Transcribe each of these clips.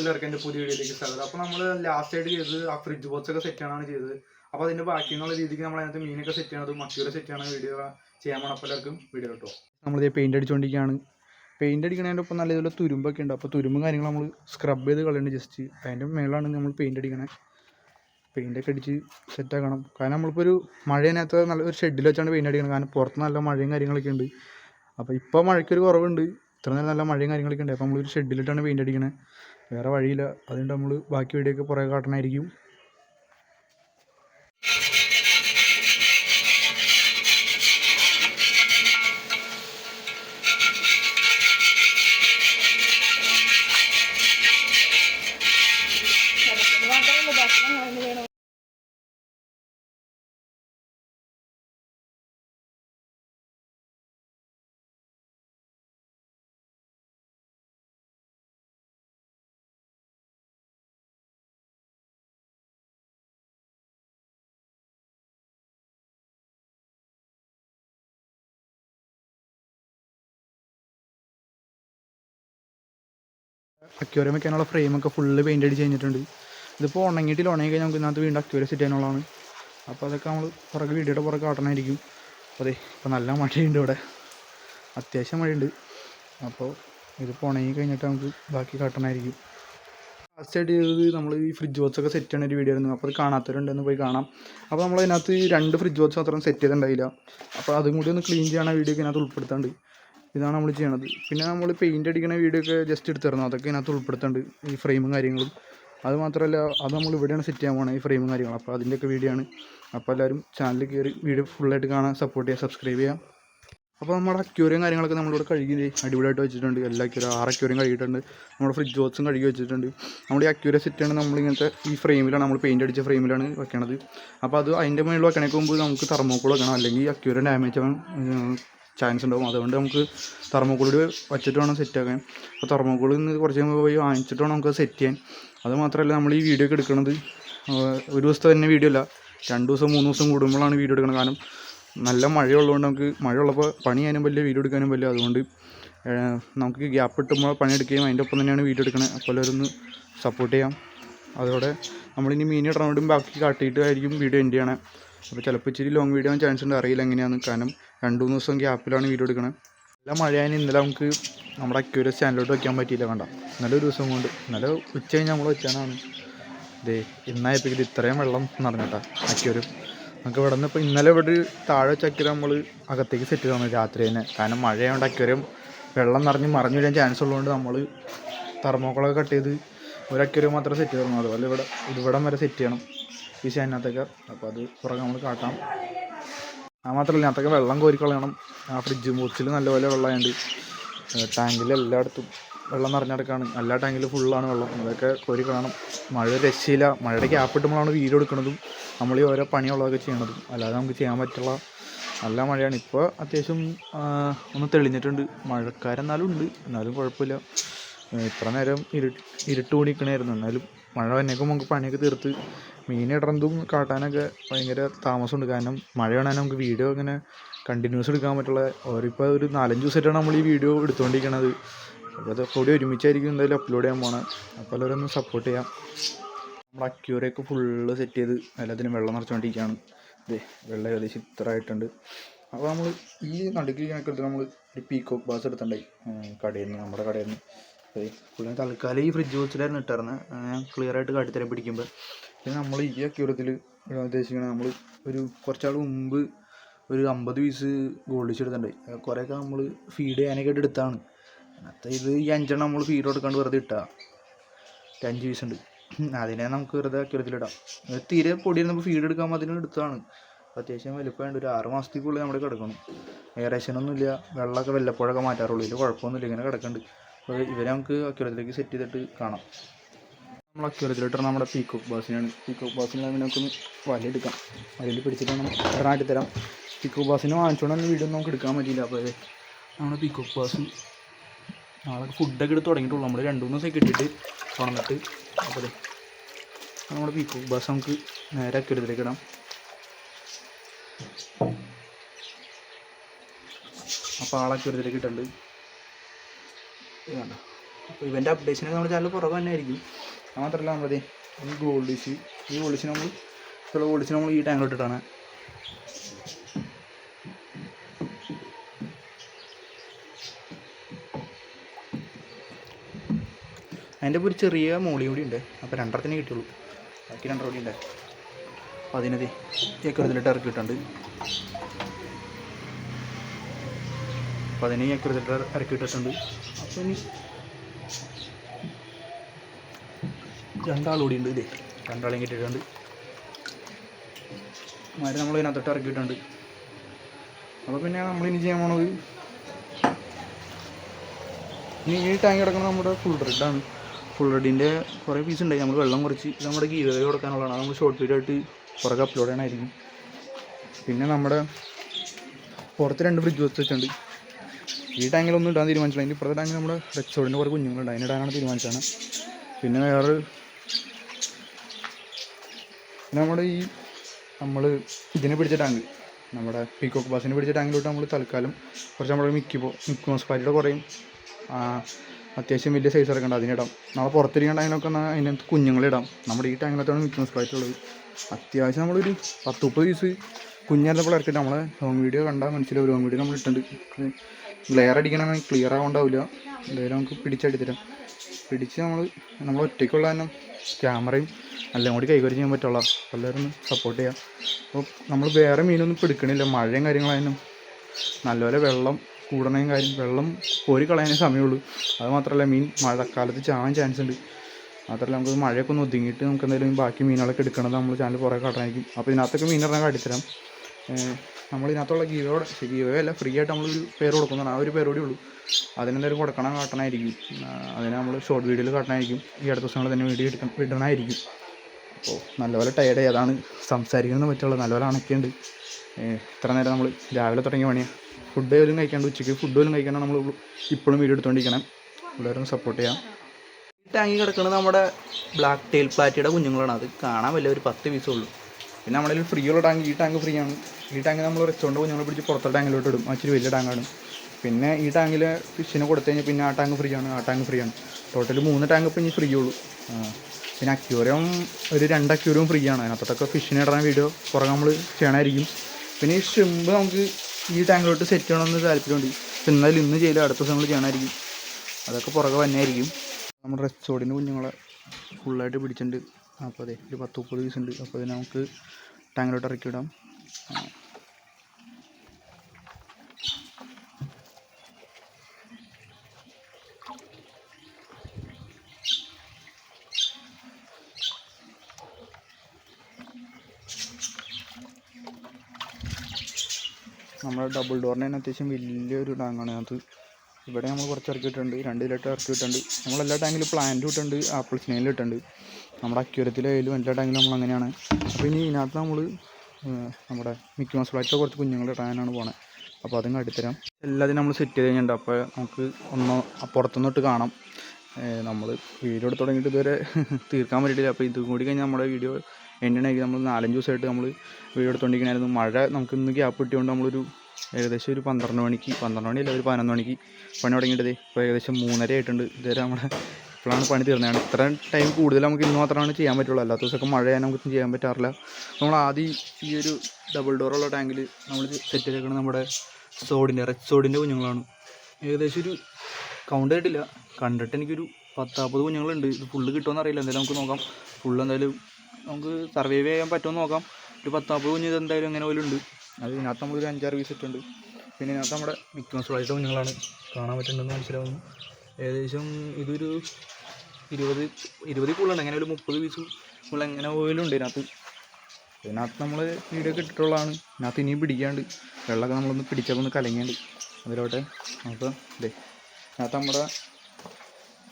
എല്ലാവർക്കും എന്റെ പുതിയ വീഡിയോയിലേക്ക് സ്വാഗതം. അപ്പോൾ നമ്മൾ ലാസ്റ്റ് ആയിട്ട് ചെയ്തത് ആ ഫ്രിഡ്ജ് ബോക്സ് ഒക്കെ സെറ്റ് ആണ് ചെയ്തത്. അപ്പോൾ അതിന്റെ ബാക്കി എന്നുള്ള രീതിക്ക് നമ്മൾ അതിനകത്ത് മീനൊക്കെ സെറ്റ് ചെയ്യണത് മത്തിയുടെ സെറ്റ് ചെയ്യണ വീഡിയോ ചെയ്യാൻ പോകണം അപ്പോൾ എല്ലാവർക്കും വീഡിയോ കിട്ടും. നമ്മളിത് പെയിന്റ് അടിച്ചുകൊണ്ടിരിക്കുകയാണ് പെയിന്റ് അടിക്കണതിന്റെ ഒപ്പം നല്ല രീതിയിലുള്ള തുരുമ്പൊക്കെ ഉണ്ട്. അപ്പോൾ തുരുമ്പും കാര്യങ്ങൾ നമ്മൾ സ്ക്രബ് ചെയ്ത് കളയുന്നുണ്ട് ജസ്റ്റ് അതിന്റെ മേളാണ് നമ്മൾ പെയിന്റ് അടിക്കണേ. പെയിന്റൊക്കെ അടിച്ച് സെറ്റാക്കണം കാരണം നമ്മളിപ്പോൾ ഒരു മഴേനകത്ത് നല്ല ഒരു ഷെഡിൽ വെച്ചാണ് പെയിന്റ് അടിക്കണം. കാരണം പുറത്ത് നല്ല മഴയും കാര്യങ്ങളൊക്കെ ഉണ്ട്. അപ്പോൾ ഇപ്പോൾ മഴയ്ക്കൊരു കുറവുണ്ട്. ഇത്ര നേരം നല്ല മഴയും കാര്യങ്ങളൊക്കെ ഉണ്ട്. അപ്പോൾ നമ്മളൊരു ഷെഡിലിട്ടാണ് പെയിന്റ് അടിക്കണേ. വേറെ വഴിയില്ല അതുകൊണ്ട് നമ്മൾ ബാക്കി ഒക്കെ പുറകെ കാട്ടണമായിരിക്കും അക്യൂരം വെക്കാനുള്ള ഫ്രെയിമൊക്കെ ഫുള്ള് പെയിന്റ് അടിച്ച് കഴിഞ്ഞിട്ടുണ്ട്. ഇതിപ്പോൾ ഉണങ്ങിയിട്ടില്ല. ഉണങ്ങി കഴിഞ്ഞാൽ നമുക്ക് ഇതിനകത്ത് വീണ്ടും അക്യൂരം സെറ്റ് ചെയ്യാനുള്ളതാണ്. അപ്പോൾ അതൊക്കെ നമ്മൾ പുറകെ വീഡിയോയുടെ പുറകെ കാട്ടണമായിരിക്കും അതെ ഇപ്പോൾ നല്ല മഴയുണ്ട് ഇവിടെ. അത്യാവശ്യം മഴയുണ്ട്. അപ്പോൾ ഇതിപ്പോൾ ഉണങ്ങി കഴിഞ്ഞിട്ട് നമുക്ക് ബാക്കി കാട്ടണമായിരിക്കും ലാസ്റ്റ് ആയിട്ട് ചെയ്തത് നമ്മൾ ഈ ഫ്രിഡ്ജ് ബോക്സ് ഒക്കെ സെറ്റ് ചെയ്യണ ഒരു വീഡിയോ ആയിരുന്നു. അപ്പോൾ അത് കാണാത്തവരുണ്ടെന്ന് പോയി കാണാം. അപ്പോൾ നമ്മൾ അതിനകത്ത് രണ്ട് ഫ്രിഡ്ജ് ബോക്സ് മാത്രം സെറ്റ് ചെയ്തിട്ടുണ്ടായില്ല. അപ്പോൾ അതും കൂടി ഒന്ന് ക്ലീൻ ചെയ്യണ വീഡിയോ ഇതിനകത്ത് ഉൾപ്പെടുത്താണ്ട് ഇതാണ് നമ്മൾ ചെയ്യണത്. പിന്നെ നമ്മൾ പെയിന്റ് അടിക്കുന്ന വീഡിയോ ഒക്കെ ജസ്റ്റ് എടുത്തിരുന്നു. അതൊക്കെ ഇതിനകത്ത് ഉൾപ്പെടുത്തുന്നുണ്ട് ഈ ഫ്രെയിമും കാര്യങ്ങളും. അത് മാത്രമല്ല അത് നമ്മൾ ഇവിടെയാണ് സെറ്റ് ചെയ്യാൻ പോകുന്നത് ഈ ഫ്രെയിമും കാര്യങ്ങളും. അപ്പോൾ അതിന്റെയൊക്കെ വീഡിയോ ആണ്. അപ്പോൾ എല്ലാവരും ചാനലിൽ കയറി വീഡിയോ ഫുള്ളായിട്ട് കാണാൻ സപ്പോർട്ട് ചെയ്യുക സബ്സ്ക്രൈബ് ചെയ്യാം. അപ്പോൾ നമ്മുടെ അക്യൂറിയം കാര്യങ്ങളൊക്കെ നമ്മളിവിടെ കഴുകി അടിപൊളിയായിട്ട് വെച്ചിട്ടുണ്ട്. എല്ലാ അക്യൂരം ആറ് അക്യൂറിയം കഴുകിയിട്ടുണ്ട്. നമ്മുടെ ഫ്രിഡ്ജ് ബോക്സും കഴുകി വെച്ചിട്ടുണ്ട്. നമ്മുടെ ഈ അക്യൂരിയ സെറ്റാണ് നമ്മളിങ്ങനത്തെ ഈ ഫ്രെയിമിലാണ് നമ്മൾ പെയിന്റ് അടിച്ച ഫ്രെയിമിലാണ് വെക്കണത്. അപ്പോൾ അത് അതിന്റെ മുകളിൽ വെക്കണേക്ക് മുമ്പ് നമുക്ക് തെർമോക്കോൾ വെക്കണം. അല്ലെങ്കിൽ അക്യൂരിയം ഡാമേജ് ആവാൻ ചാൻസ് ഉണ്ടാവും. അതുകൊണ്ട് നമുക്ക് തെർമോക്കോൾ വച്ചിട്ട് വേണം സെറ്റ് ആക്കാൻ. അപ്പോൾ തെർമോക്കോളിൽ നിന്ന് കുറച്ച് കഴിയുമ്പോൾ പോയി വാങ്ങിച്ചിട്ട് വേണം നമുക്ക് സെറ്റ് ചെയ്യാൻ. അത് മാത്രമല്ല നമ്മൾ ഈ വീഡിയോ ഒക്കെ എടുക്കുന്നത് ഒരു ദിവസത്തെ തന്നെ വീഡിയോ അല്ല രണ്ട് ദിവസം മൂന്ന് ദിവസം കൂടുമ്പോഴാണ് വീഡിയോ എടുക്കുന്നത് കാരണം നല്ല മഴയുള്ളതുകൊണ്ട് നമുക്ക് മഴയുള്ളപ്പോൾ പണി ചെയ്യാനും പറ്റില്ല വീഡിയോ എടുക്കാനും പറ്റില്ല. അതുകൊണ്ട് നമുക്ക് ഗ്യാപ്പ് കിട്ടുമ്പോൾ പണിയെടുക്കുകയും അതിന്റെ ഒപ്പം തന്നെയാണ് വീഡിയോ എടുക്കുന്നത് അപ്പോൾ ഒന്ന് സപ്പോർട്ട് ചെയ്യാം. അതോടെ നമ്മളിനി മീൻ ഇടണോണ്ടും ബാക്കി കാട്ടിയിട്ട് ആയിരിക്കും വീഡിയോ എൻഡ് ചെയ്യണേ. അപ്പോൾ ചിലപ്പോൾ ഇച്ചിരി ലോങ് വീഡിയോ ആവാൻ ചാൻസ് ഉണ്ട്. അറിയില്ല എങ്ങനെയാണ് കാരണം രണ്ട് മൂന്ന് ദിവസം ഗ്യാപ്പിലാണ് വീഡിയോ എടുക്കണത് നല്ല മഴയായാലും ഇന്നലെ നമുക്ക് നമ്മുടെ അക്യൂരസ് ചാനലിലോട്ട് വയ്ക്കാൻ പറ്റിയില്ല വേണ്ട ഇന്നലെ ഒരു ദിവസം കൊണ്ട്. ഇന്നലെ ഉച്ച കഴിഞ്ഞ് നമ്മൾ വെച്ചാണ് ഇതേ ഇന്നായപ്പോൾ ഇത് ഇത്രയും വെള്ളം നിറഞ്ഞിട്ടാ അക്യൂരം നമുക്ക് ഇവിടെ നിന്ന് ഇപ്പോൾ ഇന്നലെ ഇവിടെ താഴെ വെച്ച അക്യൂരം നമ്മൾ അകത്തേക്ക് സെറ്റ് ചെയ്താണ് രാത്രി തന്നെ. കാരണം മഴയായതുകൊണ്ട് അക്യൂരം വെള്ളം നിറഞ്ഞ് മറിഞ്ഞു വരാൻ ചാൻസ് ഉള്ളതുകൊണ്ട് നമ്മൾ തെർമോക്കോളൊക്കെ കട്ട് ചെയ്ത് ഒരു അക്യൂരം മാത്രമേ സെറ്റ് ചെയ്തു അതുപോലെ ഇവിടെ ഇവിടം വരെ സെറ്റ് ചെയ്യണം. ഈ അതിനകത്തൊക്കെ. അപ്പോൾ അത് പുറകെ നമ്മൾ കാട്ടാം. ആ മാത്രമല്ല അതിനകത്തൊക്കെ വെള്ളം കോരിക്കളയണം ആ ഫ്രിഡ്ജ് മുറിച്ചിൽ നല്ലപോലെ വെള്ളമായുണ്ട് ടാങ്കിൽ എല്ലായിടത്തും വെള്ളം നിറഞ്ഞെടുക്കാണ്. എല്ലാ ടാങ്കിലും ഫുള്ളാണ് വെള്ളം. അതൊക്കെ കോരിക്കളയണം മഴ രക്ഷയില്ല. മഴയുടെ ഗ്യാപ്പ് ഇട്ടുമ്പോഴാണ് വീട് എടുക്കുന്നതും നമ്മൾ ഈ ഓരോ പണിയുള്ളതൊക്കെ ചെയ്യണതും. അല്ലാതെ നമുക്ക് ചെയ്യാൻ പറ്റുള്ള നല്ല മഴയാണ്. ഇപ്പോൾ അത്യാവശ്യം ഒന്ന് തെളിഞ്ഞിട്ടുണ്ട്. മഴക്കാരെന്നാലും ഉണ്ട്. എന്നാലും കുഴപ്പമില്ല. ഇത്ര നേരം ഇരു ഇരുട്ട് കൂടി നിൽക്കണമായിരുന്നു എന്നാലും മഴ വന്നേക്കും നമുക്ക് പണിയൊക്കെ തീർത്ത് മീൻ ഇടണതും കാട്ടാനൊക്കെ ഭയങ്കര താമസമുണ്ട്. കാരണം മഴ വേണമെങ്കിൽ നമുക്ക് വീഡിയോ ഇങ്ങനെ കണ്ടിന്യൂസ് എടുക്കാൻ പറ്റുള്ള ഓരിപ്പോൾ ഒരു നാലഞ്ച് ദിവസമായിട്ടാണ് നമ്മൾ ഈ വീഡിയോ എടുത്തുകൊണ്ടിരിക്കണത്. അപ്പോൾ അതൊക്കെ കൂടി ഒരുമിച്ചായിരിക്കും എന്തായാലും അപ്ലോഡ് ചെയ്യാൻ പോണത് അപ്പോൾ എല്ലാവരും സപ്പോർട്ട് ചെയ്യാം. നമ്മൾ അക്യൂറയൊക്കെ ഫുള്ള് സെറ്റ് ചെയ്ത് എല്ലാത്തിനും വെള്ളം നിറച്ചുകൊണ്ടിരിക്കുകയാണ്. ഇതേ വെള്ളം ഏകദേശം ഇത്ര ആയിട്ടുണ്ട്. അപ്പോൾ നമ്മൾ ഈ നടുക്ക് കണക്കെടുത്ത് നമ്മൾ ഒരു പീക്കോക്ക് ബാസ് എടുത്തിട്ടുണ്ടായി. കടയിൽ നിന്ന് നമ്മുടെ കടയിൽ നിന്ന് അതെ പുള്ളി തൽക്കാലം ഈ ഫ്രിഡ്ജ് ഇട്ടിരുന്നത് ഞാൻ ക്ലിയർ ആയിട്ട് കാട്ടിത്തരാം പിടിക്കുമ്പോൾ പിന്നെ നമ്മൾ ഈ അക്യൂറത്തിൽ ഉദ്ദേശിക്കുന്നത് നമ്മൾ ഒരു കുറച്ചാൾ മുമ്പ് ഒരു അമ്പത് പീസ് ഗോൾഡ് വെച്ച് എടുത്തിട്ടുണ്ടായി കുറേയൊക്കെ നമ്മൾ ഫീഡ് ചെയ്യാനൊക്കെ ആയിട്ട് എടുത്താണ്. അത് ഇത് ഈ അഞ്ചെണ്ണം നമ്മൾ ഫീഡ് കൊടുക്കാണ്ട് വെറുതെ ഇട്ടാ. അഞ്ച് പീസ് ഉണ്ട്. അതിനെ നമുക്ക് വെറുതെ അക്യൂറത്തിലിടാം തീരെ പൊടിയിരുന്നപ്പോൾ ഫീഡ് എടുക്കാൻ അതിന് എടുത്തതാണ് അപ്പോൾ അത്യാവശ്യം വലുപ്പമുണ്ട് ഒരു ആറ് മാസത്തേക്കുള്ളിൽ നമ്മൾ കിടക്കണം. ഏറേഷനൊന്നുമില്ല വെള്ളമൊക്കെ വല്ലപ്പോഴൊക്കെ മാറ്റാറുള്ളൂ. ഇതിൽ കുഴപ്പമൊന്നുമില്ല. ഇങ്ങനെ കിടക്കുന്നുണ്ട് അപ്പോൾ ഇവരെ നമുക്ക് അക്യൂറത്തിലേക്ക് സെറ്റ് ചെയ്തിട്ട് കാണാം. നമ്മൾ അക്യൂറത്തിലിട്ട് നമ്മുടെ പീക്കോക്ക് ബാസിനാണ് പീക്കോക്ക് ബാസിന് നമുക്കൊന്ന് വലയെടുക്കാം. വലയിൽ പിടിച്ചിട്ട് നമ്മൾ ഇടാനായിട്ട് തരാം പീക്കോക്ക് ബാസിനെ വാങ്ങിച്ചോണ്ട് വീഡിയോ നമുക്ക് എടുക്കാൻ പറ്റിയില്ല. അപ്പോൾ നമ്മുടെ പീക്കോക്ക് ബാസ് നാളെ ഫുഡൊക്കെ എടുത്ത് തുടങ്ങിയിട്ടുള്ളൂ. നമ്മൾ രണ്ട് മൂന്ന് ദിവസമൊക്കെ ഇട്ടിട്ട് തുറന്നിട്ട് അപ്പോൾ നമ്മുടെ പീക്കോക്ക് ബാസ് നമുക്ക് നേരെ അക്യൂറത്തിലേക്ക് ഇടാം. അപ്പോൾ ആളെ അക്യൂറത്തിലേക്ക് ഇട്ടുണ്ട് അപ്പോൾ ഇവന്റെ അപ്ഡേഷനൊക്കെ നമ്മുടെ ചാനൽ കുറവ് തന്നെ ആയിരിക്കും. മാത്രമല്ല നമ്മളത് ഈ ഗോൾഡ് ഈസ് ഈ ഗോൾഡ് ഡിഷ് നമ്മൾ ഗോൾഡ് ഡിഷ് നമ്മൾ ഈ ടാങ്കിലോട്ടിട്ടാണ് അതിന്റെ ഇപ്പോൾ ഒരു ചെറിയ മോളി കൂടി ഉണ്ട്. അപ്പോൾ രണ്ടരത്തിനെ കിട്ടുള്ളൂ ബാക്കി രണ്ടര കൂടി ഉണ്ട്. അപ്പോൾ അതിനത് ഏക്കറത്തിലിട്ട് ഇറക്കി ഇട്ടിട്ടുണ്ട് അപ്പോൾ അതിന് ഏക്കറത്തിലിട്ട് ഇറക്കി ഇട്ടിട്ടുണ്ട് അപ്പോൾ ഇനി രണ്ടാളുകൂടി ഉണ്ട് ഇതേ രണ്ടാളെയും കിട്ടിയിട്ടുണ്ട്. മരം നമ്മൾ ഇതിനകത്തോട്ട് ഇറക്കിയിട്ടുണ്ട്. അപ്പോൾ പിന്നെ നമ്മൾ ഇനി ചെയ്യാൻ പോണത് ഇനി ഈ ടാങ്ക് കിടക്കുന്നത് നമ്മുടെ ഫുൾ റെഡാണ് ഫുൾ റെഡിന്റെ കുറേ പീസ് ഉണ്ടായി നമ്മൾ വെള്ളം കുറച്ച് നമ്മുടെ ഗീവേ കൊടുക്കാനുള്ളതാണ്. നമ്മൾ ഷോർട്ട് വീഡിയോ ആയിട്ട് പുറകെ അപ്ലോഡ് ചെയ്യണമായിരിക്കും പിന്നെ നമ്മുടെ പുറത്ത് രണ്ട് ഫ്രിഡ്ജ് വെച്ചിട്ടുണ്ട്. ഈ ടാങ്കിലൊന്നും ഇടാൻ തീരുമാനിച്ചില്ല അതിന്റെ ഇപ്പുറത്തെ ടാങ്കിൽ നമ്മുടെ റെച്ചോടിന്റെ കുറേ കുഞ്ഞുങ്ങളുണ്ട്. അതിനിടാനാണ് തീരുമാനിച്ചാണ് പിന്നെ വേറെ പിന്നെ നമ്മുടെ ഈ നമ്മൾ ഇതിനെ പിടിച്ച ടാങ്ക് നമ്മുടെ പീക്കോക്ക് ബാസിനെ പിടിച്ച ടാങ്കിലോട്ട് നമ്മൾ തൽക്കാലം കുറച്ച് നമ്മുടെ മിക്കി പോ മിക്കി പാറ്റിയുടെ കുറയും. അത്യാവശ്യം വലിയ സൈസ് ഇറക്കേണ്ട അതിനിടാം നാളെ പുറത്തിരിക്കുന്ന ടാങ്കിലൊക്കെ അതിനകത്ത് കുഞ്ഞുങ്ങളിടാം നമ്മുടെ ഈ ടാങ്കിനകത്താണ് മിക്കി മോസ്പാരിറ്റ് ഉള്ളത്. അത്യാവശ്യം നമ്മളൊരു പത്ത് മുപ്പത് പീസ് കുഞ്ഞല്ലപ്പോൾ ഇറക്കിയിട്ട് നമ്മളെ ലോങ് വീഡിയോ കണ്ടാൽ മനസ്സിലാവും. ലോങ് വീഡിയോ നമ്മൾ ഇട്ടുണ്ട് ഗ്ലെയർ അടിക്കണമെങ്കിൽ ക്ലിയർ ആവണ്ടാവില്ല. എന്തായാലും നമുക്ക് പിടിച്ചെടുത്തിടാം പിടിച്ച് നമ്മൾ നമ്മൾ ഒറ്റയ്ക്കുള്ള തന്നെ ക്യാമറയും എല്ലാം കൂടി കൈകാര്യം ചെയ്യാൻ പറ്റുള്ള. എല്ലാവരും സപ്പോർട്ട് ചെയ്യാം. അപ്പോൾ നമ്മൾ വേറെ മീനൊന്നും പിടിക്കണില്ല. മഴയും കാര്യങ്ങളായാലും നല്ലപോലെ വെള്ളം കൂടണേയും കാര്യം വെള്ളം കോരി കളയാനേ സമയമുള്ളൂ. അത് മാത്രമല്ല മീൻ മഴക്കാലത്ത് ചാവാൻ ചാൻസ് ഉണ്ട്. മാത്രമല്ല നമുക്ക് മഴയൊക്കെ ഒന്ന് ഒതുങ്ങിയിട്ട് നമുക്ക് എന്തെങ്കിലും ബാക്കി മീനുകളൊക്കെ എടുക്കണത് നമ്മൾ ചാനൽ കുറേ കാട്ടാനായിരിക്കും അപ്പോൾ ഇതിനകത്തൊക്കെ മീൻ ഇറങ്ങാൻ കാട്ടിത്തരാം. ഇതിനകത്തുള്ള ഗീവയോടെ ഗീവയോ അല്ല ഫ്രീ ആയിട്ട് നമ്മളൊരു പേര് കൊടുക്കുന്നതാണ്. ആ ഒരു പേരോടെ ഉള്ളൂ. അതിനെന്തായാലും കൊടുക്കണം കാട്ടണമായിരിക്കും അതിന് നമ്മൾ ഷോർട്ട് വീഡിയോയിൽ കാട്ടണമായിരിക്കും ഈ അടുത്ത ദിവസങ്ങളിൽ തന്നെ വീഡിയോ എടുക്കണം വിടണമായിരിക്കും അപ്പോൾ നല്ലപോലെ ടയർഡായി അതാണ് സംസാരിക്കുന്നത് പറ്റുള്ളൂ. നല്ലപോലെ അണക്കുണ്ട് ഇത്ര നേരം നമ്മൾ രാവിലെ തുടങ്ങിയ പണിയാണ് ഫുഡ് പോലും കഴിക്കാണ്ട് ഉച്ചയ്ക്ക് ഫുഡ് പോലും കഴിക്കാണ്ട് നമ്മൾ ഇപ്പോഴും വീഡിയോ എടുത്തുകൊണ്ടിരിക്കണം എല്ലാവരും സപ്പോർട്ട് ചെയ്യാം. ടാങ്കി കിടക്കുന്നത് നമ്മുടെ ബ്ലാക്ക് ടെയിൽ പ്ലാറ്റിയുടെ കുഞ്ഞുങ്ങളാണ്. അത് കാണാൻ വലിയ ഒരു പത്ത് പീസേ ഉള്ളൂ. പിന്നെ നമ്മുടെ ഫ്രീ ഉള്ള ടാങ്ക് ഈ ടാങ്ക് ഫ്രീ ആണ്. ഈ ടാങ്ക് നമ്മൾ റെസ്റ്റോറന്റ് നമ്മൾ പിടിച്ച് പുറത്തെ ടാങ്കിലോട്ട് ഇടും. ആ ഇച്ചിരി വലിയ ടാങ്കാണ് പിന്നെ ഈ ടാങ്കിൽ ഫിഷിന് കൊടുത്തു കഴിഞ്ഞാൽ പിന്നെ ആ ടാങ്ക് ഫ്രീ ആണ്. ആ ടാങ്ക് ഫ്രീ ആണ്. ടോട്ടൽ മൂന്ന് ടാങ്ക് ഇപ്പം ഇനി ഫ്രീ ഉള്ളൂ. പിന്നെ അക്യൂറിയം ഒരു രണ്ട് അക്യൂറിയം ഫ്രീ ആണ്. അതിനകത്തൊക്കെ ഫിഷിനെ ഇടുന്ന വീഡിയോ പുറകെ നമ്മൾ ചെയ്യണമായിരിക്കും പിന്നെ ഈ ഷ്രിമ്പ് നമുക്ക് ഈ ടാങ്കിലോട്ട് സെറ്റ് ചെയ്യണമെന്ന് താല്പര്യമുണ്ട്. പക്ഷെ എന്നാലും ഇന്ന് ചെയ്യില്ല അടുത്ത ദിവസം നമ്മൾ ചെയ്യണമായിരിക്കും അതൊക്കെ പുറകെ വന്നെയായിരിക്കും നമ്മുടെ റെസ്റ്റോറന്റിന്റെ കുഞ്ഞുങ്ങളെ ഫുള്ളായിട്ട് പിടിച്ചിട്ടുണ്ട്. അപ്പോൾ അതെ ഒരു പത്ത് മുപ്പത് പീസ് ഉണ്ട്. അപ്പോൾ അതിന് നമുക്ക് ടാങ്കിലോട്ട് ഇറക്കി വിടാം. നമ്മുടെ ഡബിൾ ഡോറിന് തന്നെ അത്യാവശ്യം വലിയൊരു ടാങ്കാണ് അത് ഇവിടെ നമ്മൾ കുറച്ച് ഇറക്കിയിട്ടുണ്ട്. രണ്ട് ലിറ്റർ ഇറക്കിയിട്ടുണ്ട്. നമ്മൾ എല്ലാ ടാങ്കിലും പ്ലാന്റ് ഇട്ടുണ്ട് ആപ്പിൾ സ്നേഹിൽ ഇട്ടുണ്ട് നമ്മുടെ അക്യൂരത്തിലായാലും എല്ലാ ടാങ്കിലും നമ്മൾ അങ്ങനെയാണ് അപ്പോൾ ഇനി ഇതിനകത്ത് നമ്മൾ നമ്മുടെ മിക്കി മൗസ് ഫ്ലാറ്റിലെ കുറച്ച് കുഞ്ഞുങ്ങൾ ഇടാനാണ് പോണത് അപ്പോൾ അതും കാട്ടിത്തരാം. എല്ലാത്തിനും നമ്മൾ സെറ്റ് ചെയ്ത് കഴിഞ്ഞിട്ടുണ്ട്. അപ്പോൾ നമുക്ക് ഒന്ന് പുറത്തുനിന്നിട്ട് കാണാം. നമ്മൾ വീഡിയോ എടുത്ത് തുടങ്ങിയിട്ട് ഇതുവരെ തീർക്കാൻ പറ്റിയിട്ടില്ല അപ്പോൾ ഇതും കൂടി കഴിഞ്ഞാൽ നമ്മുടെ വീഡിയോ എണ്ണണെങ്കിൽ നമ്മൾ നാലഞ്ച് ദിവസമായിട്ട് നമ്മൾ വീഡിയോ എടുത്തുകൊണ്ടിരിക്കണമായിരുന്നു മഴ നമുക്ക് ഇന്ന് ഗ്യാപ്പ് കിട്ടിയതുകൊണ്ട് നമ്മളൊരു ഏകദേശം ഒരു പന്ത്രണ്ട് മണിക്ക് പന്ത്രണ്ട് മണിയല്ല ഒരു പതിനൊന്ന് മണിക്ക് പണി തുടങ്ങിയിട്ടത്. ഇപ്പോൾ ഏകദേശം മൂന്നര ആയിട്ടുണ്ട്. ഇതുവരെ നമ്മുടെ ഇപ്പോഴാണ് പണി തീർന്നതാണ് ഇത്ര ടൈം കൂടുതൽ നമുക്ക് ഇന്ന് മാത്രമാണ് ചെയ്യാൻ പറ്റുള്ളൂ. അല്ലാത്ത ദിവസമൊക്കെ മഴയാൻ നമുക്ക് ചെയ്യാൻ പറ്റാറില്ല. നമ്മൾ ആദ്യം ഈ ഒരു ഡബിൾ ഡോറുള്ള ടാങ്കിൽ നമ്മൾ സെറ്റ് ചെയ്തേക്കുന്നത് നമ്മുടെ സോഡിന്റെ റെഡ് സോഡിന്റെ കുഞ്ഞുങ്ങളാണ്. ഏകദേശം ഒരു കൗണ്ട് ആയിട്ടില്ല കണ്ടിട്ട് എനിക്കൊരു പത്താപ്പത് കുഞ്ഞുങ്ങളുണ്ട്. ഇത് ഫുള്ള് കിട്ടുമെന്ന് അറിയില്ല. എന്തായാലും നമുക്ക് നോക്കാം. ഫുള്ള് എന്തായാലും നമുക്ക് സർവൈവ് ചെയ്യാൻ പറ്റുമെന്ന് നോക്കാം. ഒരു പത്താപ്പത് കുഞ്ഞ് ഇത് എന്തായാലും ഇങ്ങനെ പോലും ഉണ്ട്. അത് ഇതിനകത്ത് നമ്മളൊരു അഞ്ചാറ് പീസ് ഇട്ടുണ്ട് പിന്നെ ഇതിനകത്ത് നമ്മുടെ മിക്ക ഫ്ലൈറ്റ് കുഞ്ഞുങ്ങളാണ്. കാണാൻ പറ്റുന്നുണ്ടെന്ന് മനസ്സിലാവുന്നു. ഏകദേശം ഇതൊരു ഇരുപത് ഇരുപത് കൂടുതലുണ്ട്. അങ്ങനെ ഒരു മുപ്പത് പീസ് ഉള്ള എങ്ങനെ ഓയിലുണ്ട് ഉണ്ട് ഇതിനകത്ത്. ഇതിനകത്ത് നമ്മൾ വീഡിയോ ഒക്കെ ഇട്ടിട്ടുള്ളതാണ്. ഇതിനകത്ത് ഇനിയും പിടിക്കാണ്ട് വെള്ളമൊക്കെ നമ്മളൊന്ന് ഒന്ന് കലങ്ങിയുണ്ട്. അതിലോട്ടെ അപ്പോൾ ഇതേ ഇതിനകത്ത് നമ്മുടെ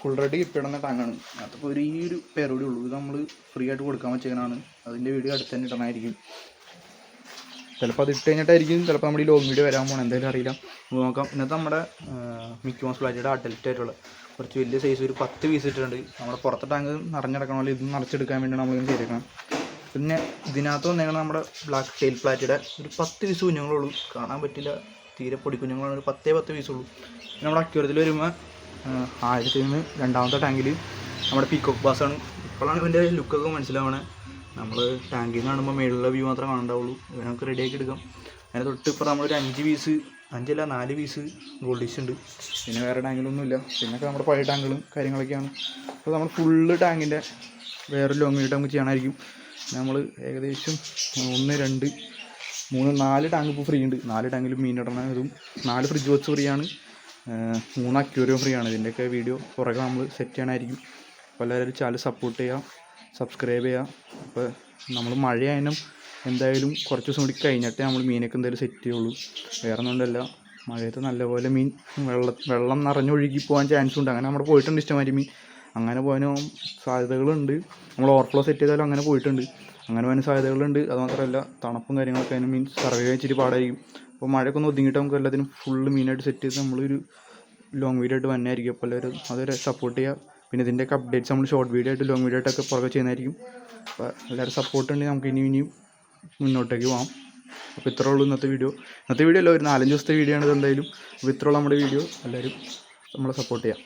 ഫുൾ റെഡി ഇപ്പിടുന്ന ടാങ്കാണ് അതിപ്പോൾ ഒരു ഈ ഒരു പേരോടെ ഉള്ളൂ. ഇത് നമ്മൾ ഫ്രീ ആയിട്ട് കൊടുക്കാൻ വെച്ചതിനാണ് അതിന്റെ വീഡിയോ അടുത്ത് തന്നെ ഇടണമായിരിക്കും. ചിലപ്പോൾ അത് ഇട്ട് കഴിഞ്ഞിട്ടായിരിക്കും. ചിലപ്പോൾ നമ്മുടെ ഈ ലോങ് വീഡിയോ വരാൻ പോകണം എന്തായാലും അറിയില്ല. നോക്കാം. ഇന്നത്തെ നമ്മുടെ മിക്കി മോസ് പ്ലാറ്റിയുടെ അഡൽറ്റ് ആയിട്ടുള്ള കുറച്ച് വലിയ സൈസ് ഒരു പത്ത് പീസ് ഇട്ടിട്ടുണ്ട്. നമ്മുടെ പുറത്തെ ടാങ്ക് നിറഞ്ഞെടുക്കണമല്ലോ ഇത് നിറച്ചെടുക്കാൻ വേണ്ടിയാണ് നമ്മളിങ്ങനെ ചെയ്തേക്കണം പിന്നെ ഇതിനകത്ത് വന്നേക്കണം നമ്മുടെ ബ്ലാക്ക് ടെയിൽ പ്ലാറ്റിയുടെ ഒരു പത്ത് പീസ് കുഞ്ഞുങ്ങളുള്ളൂ. കാണാൻ പറ്റില്ല. തീരെ പൊടി കുഞ്ഞുങ്ങളാണ്. ഒരു പത്തേ പത്ത് പീസുള്ളൂ പിന്നെ നമ്മുടെ അക്യൂരത്തിൽ വരുമ്പോൾ ആയിരത്തി നിന്ന് രണ്ടാമത്തെ ടാങ്കിൽ നമ്മുടെ പീക്കോക്ക് ബാസാണ് ഇപ്പോഴാണ് ഇവന്റെ ലുക്കൊക്കെ മനസ്സിലാവണേ. നമ്മൾ ടാങ്കിൽ നിന്ന് കാണുമ്പോൾ മേളിലുള്ള വ്യൂ മാത്രമേ കാണണ്ടാവുള്ളൂ ഇവനൊക്കെ റെഡിയാക്കി എടുക്കാം. അതിന് തൊട്ട് ഇപ്പോൾ നമ്മളൊരു അഞ്ച് പീസ് അഞ്ചല്ല നാല് പീസ് ഗോൾഡ് ഡിഷ് ഉണ്ട്. പിന്നെ വേറെ ടാങ്കിലൊന്നുമില്ല പിന്നൊക്കെ നമ്മുടെ പഴയ ടാങ്കുകളും കാര്യങ്ങളൊക്കെയാണ്. അപ്പോൾ നമ്മൾ ഫുള്ള് ടാങ്കിന്റെ വേറെ ലോങ് വീട്ട് നമുക്ക് ചെയ്യാനായിരിക്കും. നമ്മൾ ഏകദേശം ഒന്ന് രണ്ട് മൂന്ന് നാല് ടാങ്ക് ഇപ്പോൾ ഫ്രീ ഉണ്ട്. നാല് ടാങ്കിൽ മീൻ ഇതും നാല് ഫ്രിഡ്ജ് ബോക്സ് ഫ്രീ ആണ്. മൂന്ന് അക്യൂരിയം ഫ്രീ ആണ്. ഇതിന്റെയൊക്കെ വീഡിയോ പുറകെ നമ്മൾ സെറ്റ് ചെയ്യണമായിരിക്കും അപ്പോൾ എല്ലാവരും ചാനൽ സപ്പോർട്ട് ചെയ്യുക സബ്സ്ക്രൈബ് ചെയ്യുക അപ്പോൾ നമ്മൾ മഴയായാലും എന്തായാലും കുറച്ച് ദിവസം കൂടി കഴിഞ്ഞിട്ടേ നമ്മൾ മീനൊക്കെ എന്തായാലും സെറ്റ് ചെയ്യുള്ളൂ. വേറെ ഒന്നുകൊണ്ടല്ല മഴയത്ത് നല്ലപോലെ മീൻ വെള്ളം വെള്ളം നിറഞ്ഞൊഴുകി പോകാൻ ചാൻസ് ഉണ്ട്. അങ്ങനെ നമ്മൾ പോയിട്ടുണ്ട് ഇഷ്ടമാതിരി മീൻ. അങ്ങനെ പോകാനും സാധ്യതകളുണ്ട്. നമ്മൾ ഓവർഫ്ലോ സെറ്റ് ചെയ്താലും അങ്ങനെ പോയിട്ടുണ്ട്. അങ്ങനെ പോകാൻ സാധ്യതകളുണ്ട്. അത് മാത്രമല്ല തണുപ്പും കാര്യങ്ങളൊക്കെ അതിന് മീൻ സർവേ വെച്ചിട്ട് പാടായിരിക്കും. അപ്പോൾ മഴയൊക്കെ ഒന്ന് ഒതുങ്ങിയിട്ട് നമുക്ക് എല്ലാത്തിനും ഫുള്ള് മീനായിട്ട് സെറ്റ് ചെയ്ത് നമ്മളൊരു ലോങ് വീഡിയോ ആയിട്ട് വന്നായിരിക്കും. അപ്പോൾ എല്ലാവരും അതൊരു സപ്പോർട്ട് ചെയ്യുക. പിന്നെ ഇതിന്റെയൊക്കെ അപ്ഡേറ്റ്സ് നമ്മൾ ഷോർട്ട് വീഡിയോ ആയിട്ട് ലോങ് വീഡിയോ ആയിട്ടൊക്കെ പുറകെ ചെയ്യുന്നതായിരിക്കും. അപ്പോൾ എല്ലാവരും സപ്പോർട്ട് ഉണ്ടെങ്കിൽ നമുക്ക് ഇനിയും ഇനിയും മുന്നോട്ടേക്ക് പോകാം അപ്പോൾ ഇത്രേ ഉള്ളൂ ഇന്നത്തെ വീഡിയോ. ഇന്നത്തെ വീഡിയോ അല്ല ഒരു നാലഞ്ച് ദിവസത്തെ വീഡിയോ ആണ് ഇത് എന്തായാലും അപ്പോൾ ഇത്രേ ഉള്ളൂ നമ്മുടെ വീഡിയോ. എല്ലാവരും നമ്മളെ സപ്പോർട്ട് ചെയ്യാം.